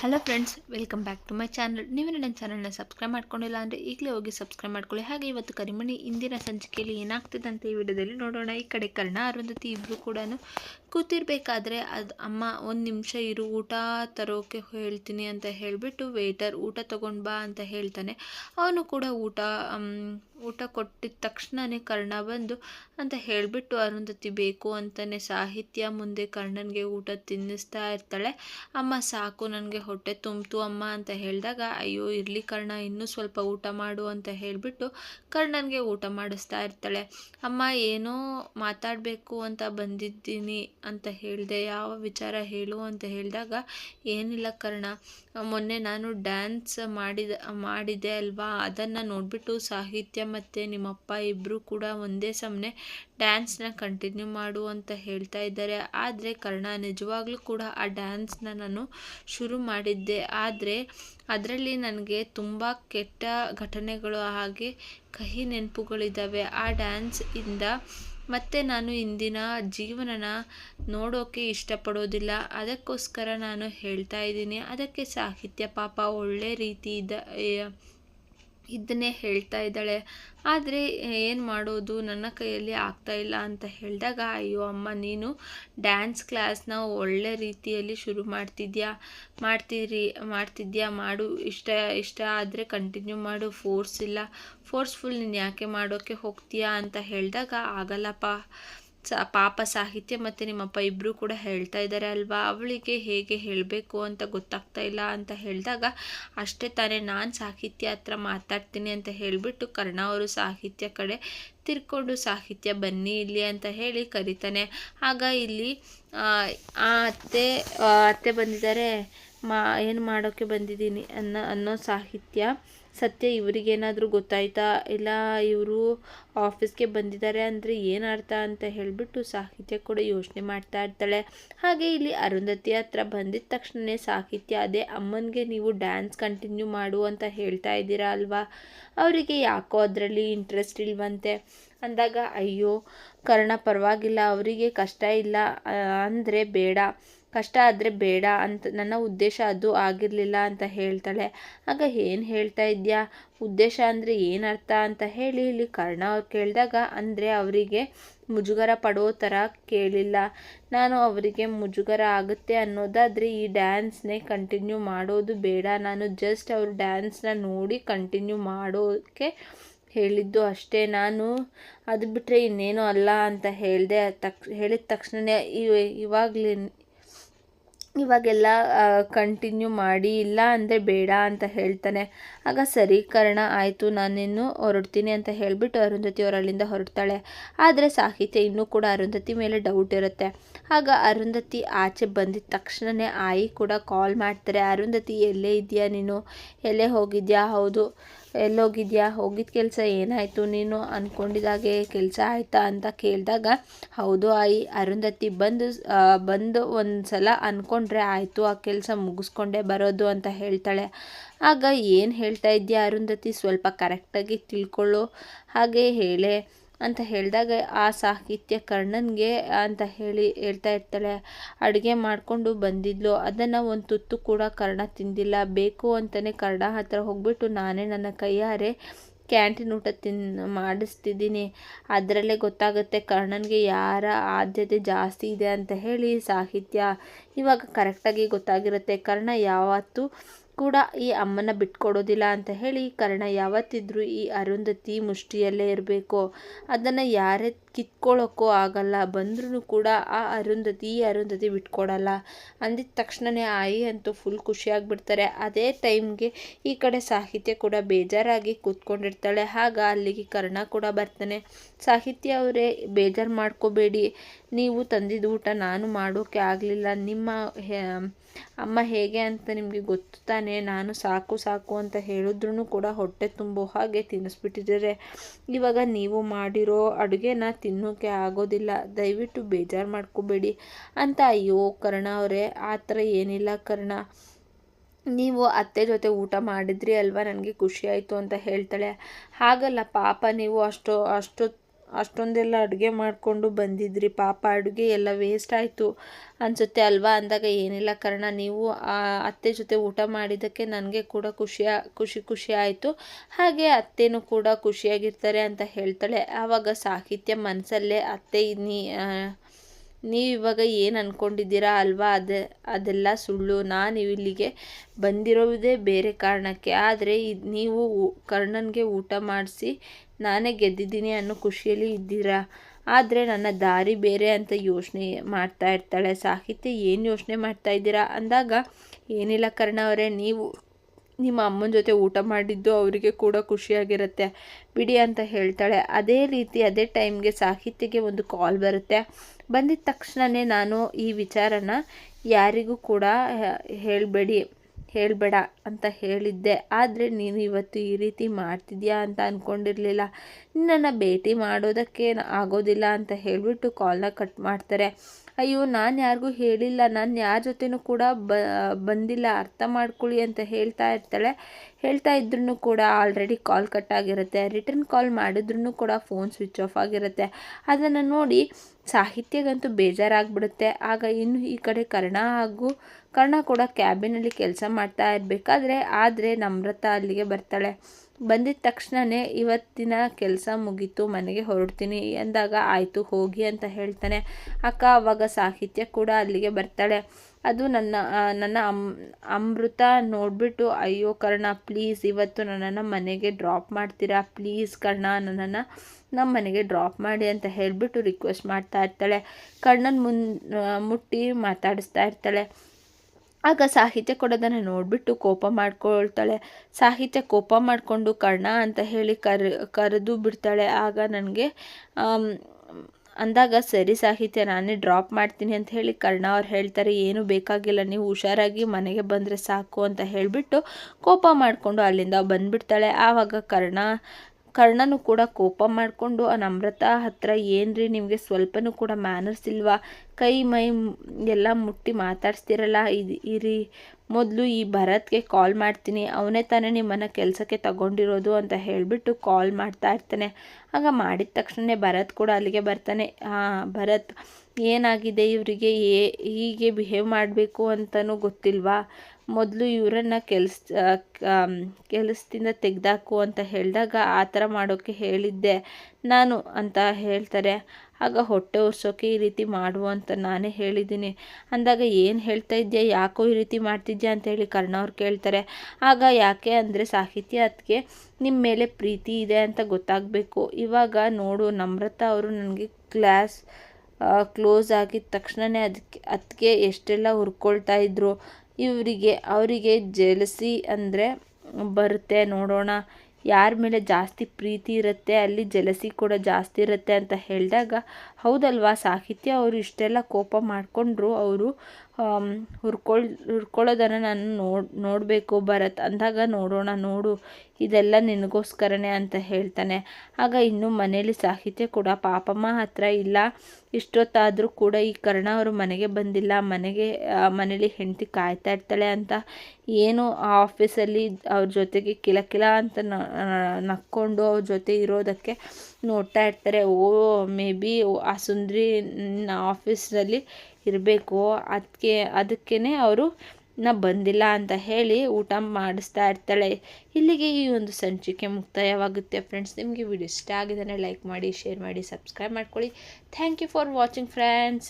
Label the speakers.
Speaker 1: Hello friends welcome back to my channel ನೀವು ನನ್ನ ಚಾನಲ್ನ ಸಬ್ಸ್ಕ್ರೈಬ್ ಮಾಡ್ಕೊಂಡಿಲ್ಲ ಅಂದರೆ ಈಗಲೇ ಹೋಗಿ ಸಬ್ಸ್ಕ್ರೈಬ್ ಮಾಡ್ಕೊಳ್ಳಿ. ಹಾಗೆ ಇವತ್ತು ಕರಿಮಣಿ ಇಂದಿನ ಸಂಚಿಕೆಯಲ್ಲಿ ಏನಾಗ್ತದೆ ಅಂತ ಈ ವಿಡಿಯೋದಲ್ಲಿ ನೋಡೋಣ. ಈ ಕಡೆ ಕರ್ಣ, ಅರುಂಧತಿ ಇಬ್ಬರು ಕೂಡ ಕೂತಿರ್ಬೇಕಾದ್ರೆ ಅದು ಅಮ್ಮ ಒಂದು ನಿಮಿಷ ಇರು, ಊಟ ತರೋಕೆ ಹೇಳ್ತೀನಿ ಅಂತ ಹೇಳಿಬಿಟ್ಟು ವೇಟರ್ ಊಟ ತಗೊಂಡು ಬಾ ಅಂತ ಹೇಳ್ತಾನೆ. ಅವನು ಕೂಡ ಊಟ ಊಟ ಕೊಟ್ಟಿದ ತಕ್ಷಣವೇ ಕರ್ಣ ಬಂದು ಅಂತ ಹೇಳಿಬಿಟ್ಟು ಅರುಂಧತಿ ಬೇಕು ಅಂತಲೇ ಸಾಹಿತ್ಯ ಮುಂದೆ ಕರ್ಣನಿಗೆ ಊಟ ತಿನ್ನಿಸ್ತಾ ಇರ್ತಾಳೆ. ಅಮ್ಮ ಸಾಕು, ನನಗೆ ಹೊಟ್ಟೆ ತುಂಬಿತು ಅಮ್ಮ ಅಂತ ಹೇಳಿದಾಗ, ಅಯ್ಯೋ, ಇರಲಿ ಕರ್ಣ, ಇನ್ನೂ ಸ್ವಲ್ಪ ಊಟ ಮಾಡು ಅಂತ ಹೇಳಿಬಿಟ್ಟು ಕರ್ಣನಿಗೆ ಊಟ ಮಾಡಿಸ್ತಾ ಇರ್ತಾಳೆ. ಅಮ್ಮ, ಏನೋ ಮಾತಾಡಬೇಕು ಅಂತ ಬಂದಿದ್ದೀನಿ ಅಂತ ಹೇಳಿದೆ, ಯಾವ ವಿಚಾರ ಹೇಳು ಅಂತ ಹೇಳಿದಾಗ, ಏನಿಲ್ಲ ಕರ್ಣ, ಮೊನ್ನೆ ನಾನು ಡ್ಯಾನ್ಸ್ ಮಾಡಿದ ಮಾಡಿದೆ ಅಲ್ವಾ? ಅದನ್ನು ನೋಡಿಬಿಟ್ಟು ಸಾಹಿತ್ಯ ಮತ್ತು ನಿಮ್ಮಪ್ಪ ಇಬ್ಬರು ಕೂಡ ಒಂದೇ ಸಮನೆ ಡ್ಯಾನ್ಸ್ನ ಕಂಟಿನ್ಯೂ ಮಾಡು ಅಂತ ಹೇಳ್ತಾ ಇದ್ದಾರೆ. ಆದರೆ ಕರ್ಣ, ನಿಜವಾಗ್ಲೂ ಕೂಡ ಆ ಡ್ಯಾನ್ಸ್ನ ನಾನು ಶುರು ಮಾಡಿದ್ದೆ. ಆದರೆ ಅದರಲ್ಲಿ ನನಗೆ ತುಂಬ ಕೆಟ್ಟ ಘಟನೆಗಳು ಹಾಗೆ ಕಹಿ ನೆನಪುಗಳಿದ್ದಾವೆ ಆ ಡ್ಯಾನ್ಸ್ ಇಂದ ಮತ್ತು ನಾನು ಇಂದಿನ ಜೀವನನ ನೋಡೋಕೆ ಇಷ್ಟಪಡೋದಿಲ್ಲ. ಅದಕ್ಕೋಸ್ಕರ ನಾನು ಹೇಳ್ತಾ ಇದ್ದೀನಿ. ಅದಕ್ಕೆ ಸಾಹಿತ್ಯ ಪಾಪ ಒಳ್ಳೆ ರೀತಿ ಇದ್ದ ಇದನ್ನೇ ಹೇಳ್ತಾ ಇದ್ದಾಳೆ. ಆದರೆ, ಏನು ಮಾಡೋದು? ನನ್ನ ಕೈಯಲ್ಲಿ ಆಗ್ತಾ ಇಲ್ಲ ಅಂತ ಹೇಳಿದಾಗ, ಅಯ್ಯೋ ಅಮ್ಮ, ನೀನು ಡ್ಯಾನ್ಸ್ ಕ್ಲಾಸ್ನ ಒಳ್ಳೆ ರೀತಿಯಲ್ಲಿ ಶುರು ಮಾಡ್ತಿದ್ಯಾ? ಮಾಡ್ತೀರಿ, ಮಾಡ್ತಿದ್ಯಾ? ಮಾಡು. ಇಷ್ಟ ಇಷ್ಟ ಆದರೆ ಕಂಟಿನ್ಯೂ ಮಾಡು. ಫೋರ್ಸ್ ಇಲ್ಲ. ಫೋರ್ಸ್ಫುಲ್ ನೀನು ಯಾಕೆ ಮಾಡೋಕ್ಕೆ ಹೋಗ್ತೀಯಾ? ಅಂತ ಹೇಳಿದಾಗ, ಆಗಲ್ಲಪ್ಪ. ಪಾಪ ಸಾಹಿತ್ಯ ಮತ್ತು ನಿಮ್ಮಪ್ಪ ಇಬ್ಬರು ಕೂಡ ಹೇಳ್ತಾ ಇದ್ದಾರೆ ಅಲ್ವಾ? ಅವಳಿಗೆ ಹೇಗೆ ಹೇಳಬೇಕು ಅಂತ ಗೊತ್ತಾಗ್ತಾ ಇಲ್ಲ ಅಂತ ಹೇಳಿದಾಗ, ಅಷ್ಟೇ ತಾನೇ, ನಾನು ಸಾಹಿತ್ಯ ಹತ್ರ ಮಾತಾಡ್ತೀನಿ ಅಂತ ಹೇಳಿಬಿಟ್ಟು ಕರ್ಣ ಅವರು ಸಾಹಿತ್ಯ ಕಡೆ ತಿರ್ಕೊಂಡು ಸಾಹಿತ್ಯ ಬನ್ನಿ ಇಲ್ಲಿ ಅಂತ ಹೇಳಿ ಕರಿತಾನೆ. ಆಗ ಇಲ್ಲಿ, ಆ ಅತ್ತೆ ಅತ್ತೆ ಬಂದಿದ್ದಾರೆ. ಮಾ, ಏನು ಮಾಡೋಕ್ಕೆ ಬಂದಿದ್ದೀನಿ ಅನ್ನೋ ಅನ್ನೋ ಸಾಹಿತ್ಯ, ಸತ್ಯ ಇವರಿಗೇನಾದರೂ ಗೊತ್ತಾಯ್ತಾ? ಇಲ್ಲ ಇವರು ಆಫೀಸ್ಗೆ ಬಂದಿದ್ದಾರೆ ಅಂದರೆ ಏನು ಅರ್ಥ ಅಂತ ಹೇಳಿಬಿಟ್ಟು ಸಾಹಿತ್ಯ ಕೂಡ ಯೋಚನೆ ಮಾಡ್ತಾ ಇರ್ತಾಳೆ. ಹಾಗೆ ಇಲ್ಲಿ ಅರುಂಧತಿ ಹತ್ರ ಬಂದಿದ್ದ ತಕ್ಷಣವೇ ಸಾಹಿತ್ಯ ಅದೇ ಅಮ್ಮನಿಗೆ ನೀವು ಡ್ಯಾನ್ಸ್ ಕಂಟಿನ್ಯೂ ಮಾಡು ಅಂತ ಹೇಳ್ತಾ ಇದ್ದೀರಾ ಅಲ್ವಾ? ಅವರಿಗೆ ಯಾಕೋ ಅದರಲ್ಲಿ ಇಂಟ್ರೆಸ್ಟ್ ಇಲ್ವಂತೆ? ಅಂದಾಗ, ಅಯ್ಯೋ, ಕರ್ಣ ಪರವಾಗಿಲ್ಲ, ಅವರಿಗೆ ಕಷ್ಟ ಇಲ್ಲ ಅಂದರೆ ಬೇಡ. ಕಷ್ಟ ಆದರೆ ಬೇಡ ಅಂತ, ನನ್ನ ಉದ್ದೇಶ ಅದು ಆಗಿರಲಿಲ್ಲ ಅಂತ ಹೇಳ್ತಾಳೆ. ಆಗ ಏನು ಹೇಳ್ತಾ ಇದೆಯಾ? ಉದ್ದೇಶ ಅಂದರೆ ಏನರ್ಥ ಅಂತ ಹೇಳಿ ಇಲ್ಲಿ ಕರ್ಣ ಅವ್ರು ಕೇಳಿದಾಗ, ಅಂದರೆ ಅವರಿಗೆ ಮುಜುಗರ ಪಡೋ ಥರ ಕೇಳಿಲ್ಲ. ನಾನು ಅವರಿಗೆ ಮುಜುಗರ ಆಗುತ್ತೆ ಅನ್ನೋದಾದರೆ ಈ ಡ್ಯಾನ್ಸ್ನೇ ಕಂಟಿನ್ಯೂ ಮಾಡೋದು ಬೇಡ. ನಾನು ಜಸ್ಟ್ ಅವ್ರ ಡ್ಯಾನ್ಸ್ನ ನೋಡಿ ಕಂಟಿನ್ಯೂ ಮಾಡೋಕ್ಕೆ ಹೇಳಿದ್ದು ಅಷ್ಟೇ. ನಾನು ಅದು ಬಿಟ್ಟರೆ ಇನ್ನೇನು ಅಲ್ಲ ಅಂತ ಹೇಳಿದೆ, ತಕ್, ಹೇಳಿದ ತಕ್ಷಣವೇ ಇವಾಗಲೇ ಇವಾಗೆಲ್ಲ ಕಂಟಿನ್ಯೂ ಮಾಡಿ, ಇಲ್ಲ ಅಂದರೆ ಬೇಡ ಅಂತ ಹೇಳ್ತಾನೆ. ಆಗ ಸರಿ, ಕರ್ಣ, ಆಯಿತು, ನಾನಿನ್ನು ಹೊರಡ್ತೀನಿ ಅಂತ ಹೇಳಿಬಿಟ್ಟು ಅರುಂಧತಿ ಅವರಲ್ಲಿಂದ ಹೊರಡ್ತಾಳೆ. ಆದರೆ ಸಾಹಿತ್ಯ ಇನ್ನೂ ಕೂಡ ಅರುಂಧತಿ ಮೇಲೆ ಡೌಟ್ ಇರುತ್ತೆ. ಆಗ ಅರುಂಧತಿ ಆಚೆ ಬಂದಿದ್ದ ತಕ್ಷಣವೇ ಆಯಿ ಕೂಡ ಕಾಲ್ ಮಾಡ್ತಾರೆ. ಅರುಂಧತಿ, ಎಲ್ಲೇ ಇದೆಯಾ ನೀನು? ಎಲ್ಲೇ ಹೋಗಿದ್ಯಾ? ಹೌದು. ಎಲ್ಲೋಗಿದ್ಯಾ? ಹೋಗಿದ್ದ ಕೆಲಸ ಏನಾಯಿತು ನೀನು? ಅಂದ್ಕೊಂಡಿದ್ದಾಗೆ ಕೆಲಸ ಆಯಿತಾ ಅಂತ ಕೇಳಿದಾಗ, ಹೌದು ಆಯಿ, ಅರುಂಧತಿ ಬಂದು ಬಂದು ಒಂದು ಸಲ ಅಂದ್ಕೊಂಡ್ರೆ ಆಯಿತು, ಆ ಕೆಲಸ ಮುಗಿಸ್ಕೊಂಡೆ ಬರೋದು ಅಂತ ಹೇಳ್ತಾಳೆ. ಆಗ ಏನು ಹೇಳ್ತಾ ಇದೆಯಾ ಅರುಂಧತಿ? ಸ್ವಲ್ಪ ಕರೆಕ್ಟಾಗಿ ತಿಳ್ಕೊಳ್ಳೋ ಹಾಗೆ ಹೇಳೆ. ಅಂತ ಹೇಳಿದಾಗ ಆ ಸಾಹಿತ್ಯ ಕರ್ಣನ್ಗೆ ಅಂತ ಹೇಳಿ ಹೇಳ್ತಾ ಇರ್ತಾಳೆ. ಅಡುಗೆ ಮಾಡಿಕೊಂಡು ಬಂದಿದ್ಲು. ಅದನ್ನು ಒಂದು ತುತ್ತು ಕೂಡ ಕರ್ಣ ತಿಂದಿಲ್ಲ. ಬೇಕು ಅಂತಲೇ ಕರ್ಣ ಹತ್ರ ಹೋಗ್ಬಿಟ್ಟು ನಾನೇ ನನ್ನ ಕೈಯಾರೆ ಕ್ಯಾಂಟೀನ್ ಊಟ ತಿನ್ ಮಾಡಿಸ್ತಿದ್ದೀನಿ. ಅದರಲ್ಲೇ ಗೊತ್ತಾಗುತ್ತೆ ಕರ್ಣನಿಗೆ ಯಾರ ಆದ್ಯತೆ ಜಾಸ್ತಿ ಇದೆ ಅಂತ ಹೇಳಿ ಸಾಹಿತ್ಯ ಇವಾಗ ಕರೆಕ್ಟಾಗಿ ಗೊತ್ತಾಗಿರುತ್ತೆ. ಕರ್ಣ ಯಾವತ್ತೂ ಕೂಡ ಈ ಅಮ್ಮನ ಬಿಟ್ಕೊಡೋದಿಲ್ಲ ಅಂತ ಹೇಳಿ ಕರ್ಣ ಯಾವತ್ತಿದ್ರೂ ಈ ಅರುಂಧತಿ ಮುಷ್ಟಿಯಲ್ಲೇ ಇರಬೇಕು. ಅದನ್ನು ಯಾರೇ ಕಿತ್ಕೊಳ್ಳೋಕ್ಕೂ ಆಗಲ್ಲ. ಬಂದ್ರೂ ಕೂಡ ಆ ಅರುಂಧತಿ, ಈ ಅರುಂಧತಿ ಬಿಟ್ಕೊಡಲ್ಲ. ಅಂದಿದ ತಕ್ಷಣವೇ ಆಯಿ ಅಂತೂ ಫುಲ್ ಖುಷಿಯಾಗಿಬಿಡ್ತಾರೆ. ಅದೇ ಟೈಮ್ಗೆ ಈ ಕಡೆ ಸಾಹಿತ್ಯ ಕೂಡ ಬೇಜಾರಾಗಿ ಕೂತ್ಕೊಂಡಿರ್ತಾಳೆ. ಆಗ ಅಲ್ಲಿಗೆ ಕರ್ಣ ಕೂಡ ಬರ್ತಾನೆ. ಸಾಹಿತ್ಯ ಅವರೇ, ಬೇಜಾರು ಮಾಡ್ಕೋಬೇಡಿ. ನೀವು ತಂದಿದ್ದ ಊಟ ನಾನು ಮಾಡೋಕ್ಕೆ ಆಗಲಿಲ್ಲ. ನಿಮ್ಮ ಅಮ್ಮ ಹೇಗೆ ಅಂತ ನಿಮಗೆ ಗೊತ್ತು ತಾನೆ. ನಾನು ಸಾಕು ಸಾಕು ಅಂತ ಹೇಳಿದ್ರೂ ಕೂಡ ಹೊಟ್ಟೆ ತುಂಬೋ ಹಾಗೆ ತಿನ್ನಿಸ್ಬಿಟ್ಟಿದ್ದಾರೆ ಇವಾಗ ನೀವು ಮಾಡಿರೋ ಅಡುಗೆನ ತಿನ್ನೋಕೆ ಆಗೋದಿಲ್ಲ. ದಯವಿಟ್ಟು ಬೇಜಾರು ಮಾಡ್ಕೋಬೇಡಿ. ಅಂತ ಅಯ್ಯೋ, ಕರ್ಣ ಅವರೇ, ಆ ಥರ ಏನಿಲ್ಲ ಕರ್ಣ. ನೀವು ಅತ್ತೆ ಜೊತೆ ಊಟ ಮಾಡಿದ್ರಿ ಅಲ್ವಾ? ನನಗೆ ಖುಷಿಯಾಯಿತು ಅಂತ ಹೇಳ್ತಾಳೆ. ಹಾಗಲ್ಲ, ಪಾಪ ನೀವು ಅಷ್ಟು ಅಷ್ಟು ಅಷ್ಟೊಂದೆಲ್ಲ ಅಡುಗೆ ಮಾಡಿಕೊಂಡು ಬಂದಿದ್ರಿ. ಪಾಪ ಅಡುಗೆ ಎಲ್ಲ ವೇಸ್ಟ್ ಆಯಿತು ಅನಿಸುತ್ತೆ ಅಲ್ವಾ? ಅಂದಾಗ ಏನಿಲ್ಲ ಕಾರಣ, ನೀವು ಅತ್ತೆ ಜೊತೆ ಊಟ ಮಾಡಿದ್ದಕ್ಕೆ ನನಗೆ ಕೂಡ ಖುಷಿಯ ಖುಷಿ ಖುಷಿ ಆಯಿತು. ಹಾಗೆ ಅತ್ತೆನೂ ಕೂಡ ಖುಷಿಯಾಗಿರ್ತಾರೆ ಅಂತ ಹೇಳ್ತಾಳೆ. ಆವಾಗ ಸಾಹಿತ್ಯ ಮನಸ್ಸಲ್ಲೇ ಅತ್ತೆ ನೀ ನೀವು ಇವಾಗ ಏನು ಅಂದ್ಕೊಂಡಿದ್ದೀರಾ ಅಲ್ವಾ? ಅದೇ, ಅದೆಲ್ಲ ಸುಳ್ಳು. ನಾನು ಇಲ್ಲಿಗೆ ಬಂದಿರೋದೇ ಬೇರೆ ಕಾರಣಕ್ಕೆ. ಆದರೆ ಇದು, ನೀವು ಕರ್ಣನಿಗೆ ಊಟ ಮಾಡಿಸಿ ನಾನೇ ಗೆದ್ದಿದ್ದೀನಿ ಅನ್ನೋ ಖುಷಿಯಲ್ಲಿ ಇದ್ದೀರಾ? ಆದರೆ ನನ್ನ ದಾರಿ ಬೇರೆ ಅಂತ ಯೋಚನೆ ಮಾಡ್ತಾ ಇರ್ತಾಳೆ. ಸಾಹಿತ್ಯ ಏನು ಯೋಚನೆ ಮಾಡ್ತಾ ಇದ್ದೀರಾ? ಅಂದಾಗ, ಏನಿಲ್ಲ ಕರ್ಣ ಅವರೇ, ನೀವು ನಿಮ್ಮ ಅಮ್ಮನ ಜೊತೆ ಊಟ ಮಾಡಿದ್ದು ಅವರಿಗೆ ಕೂಡ ಖುಷಿಯಾಗಿರುತ್ತೆ. ಬಿಡಿ ಅಂತ ಹೇಳ್ತಾಳೆ. ಅದೇ ರೀತಿ ಅದೇ ಟೈಮ್ಗೆ ಸಾಹಿತ್ಯಗೆ ಒಂದು ಕಾಲ್ ಬರುತ್ತೆ. ಬಂದಿದ ತಕ್ಷಣವೇ ನಾನು ಈ ವಿಚಾರನ ಯಾರಿಗೂ ಕೂಡ ಹೇಳಬೇಡಿ. ಹೇಳಬೇಡ ಅಂತ ಹೇಳಿದ್ದೆ. ಆದರೆ ನೀನು ಇವತ್ತು ಈ ರೀತಿ ಮಾಡ್ತಿದ್ಯಾ ಅಂತ ಅಂದ್ಕೊಂಡಿರಲಿಲ್ಲ ನಿನ್ನನ್ನು ಭೇಟಿ ಮಾಡೋದಕ್ಕೆ ಆಗೋದಿಲ್ಲ ಅಂತ ಹೇಳಿಬಿಟ್ಟು ಕಾಲ್ನ ಕಟ್ ಮಾಡ್ತಾರೆ. ಅಯ್ಯೋ, ನಾನು ಯಾರಿಗೂ ಹೇಳಿಲ್ಲ. ನಾನು ಯಾರ ಜೊತೆನೂ ಕೂಡ ಬಂದಿಲ್ಲ. ಅರ್ಥ ಮಾಡ್ಕೊಳ್ಳಿ ಅಂತ ಹೇಳ್ತಾ ಇರ್ತಾಳೆ. ಹೇಳ್ತಾ ಇದ್ರೂ ಕೂಡ ಆಲ್ರೆಡಿ ಕಾಲ್ ಕಟ್ ಆಗಿರುತ್ತೆ. ರಿಟರ್ನ್ ಕಾಲ್ ಮಾಡಿದ್ರೂ ಕೂಡ ಫೋನ್ ಸ್ವಿಚ್ ಆಫ್ ಆಗಿರುತ್ತೆ. ಅದನ್ನು ನೋಡಿ ಸಾಹಿತ್ಯಗಂತೂ ಬೇಜಾರಾಗ್ಬಿಡುತ್ತೆ. ಆಗ ಇನ್ನು ಈ ಕಡೆ ಕರ್ಣ ಹಾಗೂ ಕರ್ಣ ಕೂಡ ಕ್ಯಾಬಿನಲ್ಲಿ ಕೆಲಸ ಮಾಡ್ತಾ ಇರಬೇಕಾದ್ರೆ ಆದರೆ ನಮ್ರತಾ ಅಲ್ಲಿಗೆ ಬರ್ತಾಳೆ. ಬಂದಿದ ತಕ್ಷಣವೇ ಇವತ್ತಿನ ಕೆಲಸ ಮುಗೀತು, ಮನೆಗೆ ಹೊರಡ್ತೀನಿ ಅಂದಾಗ ಆಯಿತು ಹೋಗಿ ಅಂತ ಹೇಳ್ತಾನೆ. ಅಕ್ಕ, ಅವಾಗ ಸಾಹಿತ್ಯ ಕೂಡ ಅಲ್ಲಿಗೆ ಬರ್ತಾಳೆ. ಅದು ನನ್ನ ನನ್ನ ಅಮ್, ಅಮೃತ ನೋಡಿಬಿಟ್ಟು, ಅಯ್ಯೋ ಕರ್ಣ ಪ್ಲೀಸ್ ಇವತ್ತು ನನ್ನನ್ನು ಮನೆಗೆ ಡ್ರಾಪ್ ಮಾಡ್ತೀರಾ? ಪ್ಲೀಸ್ ಕರ್ಣ, ನನ್ನನ್ನು ನಮ್ಮ ಮನೆಗೆ ಡ್ರಾಪ್ ಮಾಡಿ ಅಂತ ಹೇಳಿಬಿಟ್ಟು ರಿಕ್ವೆಸ್ಟ್ ಮಾಡ್ತಾ ಇರ್ತಾಳೆ. ಕರ್ಣನ ಮುನ್ ಮುಟ್ಟಿ ಮಾತಾಡಿಸ್ತಾ ಇರ್ತಾಳೆ. ಆಗ ಸಾಹಿತ್ಯ ಕೊಡೋದನ್ನು ನೋಡಿಬಿಟ್ಟು ಕೋಪ ಮಾಡ್ಕೊಳ್ತಾಳೆ. ಸಾಹಿತ್ಯ ಕೋಪ ಮಾಡಿಕೊಂಡು ಕರ್ಣ ಅಂತ ಹೇಳಿ ಕರ್, ಕರೆದು ಬಿಡ್ತಾಳೆ. ಆಗ ನನಗೆ ಅಂದಾಗ, ಸರಿ ಸಾಹಿತ್ಯ, ನಾನೇ ಡ್ರಾಪ್ ಮಾಡ್ತೀನಿ ಅಂತ ಹೇಳಿ ಕರ್ಣ ಅವ್ರು ಹೇಳ್ತಾರೆ, ಏನು ಬೇಕಾಗಿಲ್ಲ, ನೀವು ಹುಷಾರಾಗಿ ಮನೆಗೆ ಬಂದರೆ ಸಾಕು ಅಂತ ಹೇಳಿಬಿಟ್ಟು ಕೋಪ ಮಾಡಿಕೊಂಡು ಅಲ್ಲಿಂದ ಬಂದುಬಿಡ್ತಾಳೆ. ಆವಾಗ ಕರ್ಣ ಕರ್ಣನೂ ಕೂಡ ಕೋಪ ಮಾಡಿಕೊಂಡು ಆ ನಮ್ರತ ಹತ್ರ ಏನ್ರಿ? ನಿಮಗೆ ಸ್ವಲ್ಪನೂ ಕೂಡ ಮ್ಯಾನರ್ಸ್ ಇಲ್ವಾ? ಕೈ, ಮೈ ಎಲ್ಲ ಮುಟ್ಟಿ ಮಾತಾಡ್ಸ್ತಿರಲ್ಲ, ಇದು, ಇರಿ. ಮೊದಲು ಈ ಭರತ್ಗೆ ಕಾಲ್ ಮಾಡ್ತೀನಿ. ಅವನೇ ತಾನೇ ನಿಮ್ಮನ್ನು ಕೆಲಸಕ್ಕೆ ತಗೊಂಡಿರೋದು ಅಂತ ಹೇಳಿಬಿಟ್ಟು ಕಾಲ್ ಮಾಡ್ತಾ ಇರ್ತಾನೆ. ಆಗ ಮಾಡಿದ ತಕ್ಷಣ ಭರತ್ ಕೂಡ ಅಲ್ಲಿಗೆ ಬರ್ತಾನೆ. ಹಾಂ ಭರತ್, ಏನಾಗಿದೆ ಇವರಿಗೆ? ಏ, ಹೀಗೆ ಬಿಹೇವ್ ಮಾಡಬೇಕು ಅಂತಲೂ ಗೊತ್ತಿಲ್ವಾ? ಮೊದಲು ಇವರನ್ನ ಕೆಲಸ ಕೆಲಸದಿಂದ ತೆಗೆದಾಕು ಅಂತ ಹೇಳಿದಾಗ ಆ ಥರ ಮಾಡೋಕ್ಕೆ ಹೇಳಿದ್ದೆ. ನಾನು ಅಂತ ಹೇಳ್ತಾರೆ. ಆಗ ಹೊಟ್ಟೆ ಉರ್ಸೋಕೆ ಈ ರೀತಿ ಮಾಡು ಅಂತ ನಾನೇ ಹೇಳಿದ್ದೀನಿ. ಅಂದಾಗ ಏನು ಹೇಳ್ತಾ ಇದ್ದೆ ಯಾಕೋ ಈ ರೀತಿ ಮಾಡ್ತಿದ್ಯಾ ಅಂತ ಹೇಳಿ ಕರ್ಣವ್ರು ಕೇಳ್ತಾರೆ. ಆಗ ಯಾಕೆ ಅಂದರೆ ಸಾಹಿತ್ಯ ಅದಕ್ಕೆ ನಿಮ್ಮ ಮೇಲೆ ಪ್ರೀತಿ ಇದೆ ಅಂತ ಗೊತ್ತಾಗಬೇಕು. ಇವಾಗ ನೋಡು ನಮ್ರತಾ ಅವರು ನನಗೆ ಕ್ಲಾಸ್ ಕ್ಲೋಸ್ ಆಗಿದ ತಕ್ಷಣವೇ ಅದಕ್ಕೆ ಅದಕ್ಕೆ ಎಷ್ಟೆಲ್ಲ ಹುರ್ಕೊಳ್ತಾ ಇದ್ರು. ಇವರಿಗೆ, ಅವರಿಗೆ ಜೆಲಸಿ ಅಂದರೆ ಬರುತ್ತೆ, ನೋಡೋಣ. ಯಾರ ಮೇಲೆ ಜಾಸ್ತಿ ಪ್ರೀತಿ ಇರುತ್ತೆ, ಅಲ್ಲಿ ಜಲಸಿ ಕೂಡ ಜಾಸ್ತಿ ಇರುತ್ತೆ ಅಂತ ಹೇಳಿದಾಗ, ಹೌದಲ್ವಾ ಸಾಹಿತ್ಯ? ಅವರು ಇಷ್ಟೆಲ್ಲ ಕೋಪ ಮಾಡಿಕೊಂಡ್ರು, ಅವರು ಹುರ್ಕೊಳ್, ಹುರ್ಕೊಳ್ಳೋದನ್ನು ನಾನು ನೋಡಿ, ನೋಡಬೇಕು, ಭರತ್, ಅಂದಾಗ ನೋಡೋಣ, ನೋಡು, ಇದೆಲ್ಲ ನಿನಗೋಸ್ಕರನೇ ಅಂತ ಹೇಳ್ತಾನೆ. ಆಗ ಇನ್ನು ಮನೇಲಿ ಸಾಹಿತ್ಯ ಕೂಡ ಪಾಪಮ್ಮ ಹತ್ರ ಇಲ್ಲ. ಇಷ್ಟೊತ್ತಾದರೂ ಕೂಡ ಈ ಕರ್ಣ ಅವರು ಮನೆಗೆ ಬಂದಿಲ್ಲ. ಮನೆಗೆ ಮನೇಲಿ ಹೆಂಡತಿ ಕಾಯ್ತಾ ಇರ್ತಾಳೆ ಅಂತ ಏನು ಆ ಆಫೀಸಲ್ಲಿ ಅವ್ರ ಜೊತೆಗೆ ಕಿಲ ಕಿಲ ಅಂತ ನಕ್ಕೊಂಡು ಅವ್ರ ಜೊತೆ ಇರೋದಕ್ಕೆ ನೋಡ್ತಾ ಇರ್ತಾರೆ. ಓ, ಮೇ ಬಿ ಆ ಸುಂದ್ರಿ ಆಫೀಸ್ನಲ್ಲಿ ಇರಬೇಕು. ಅದಕ್ಕೆ ಅದಕ್ಕೇ ಅವರು, ನಾ ಬಂದಿಲ್ಲ ಅಂತ ಹೇಳಿ ಊಟ ಮಾಡಿಸ್ತಾ ಇರ್ತಾಳೆ. ಇಲ್ಲಿಗೆ ಈ ಒಂದು ಸಂಚಿಕೆ ಮುಕ್ತಾಯವಾಗುತ್ತೆ ಫ್ರೆಂಡ್ಸ್ ನಿಮಗೆ ವಿಡಿಯೋ ಇಷ್ಟ ಆಗಿದ್ದಾನೆ ಲೈಕ್ ಮಾಡಿ ಶೇರ್ ಮಾಡಿ ಸಬ್ಸ್ಕ್ರೈಬ್ ಮಾಡ್ಕೊಳ್ಳಿ. Thank you for watching friends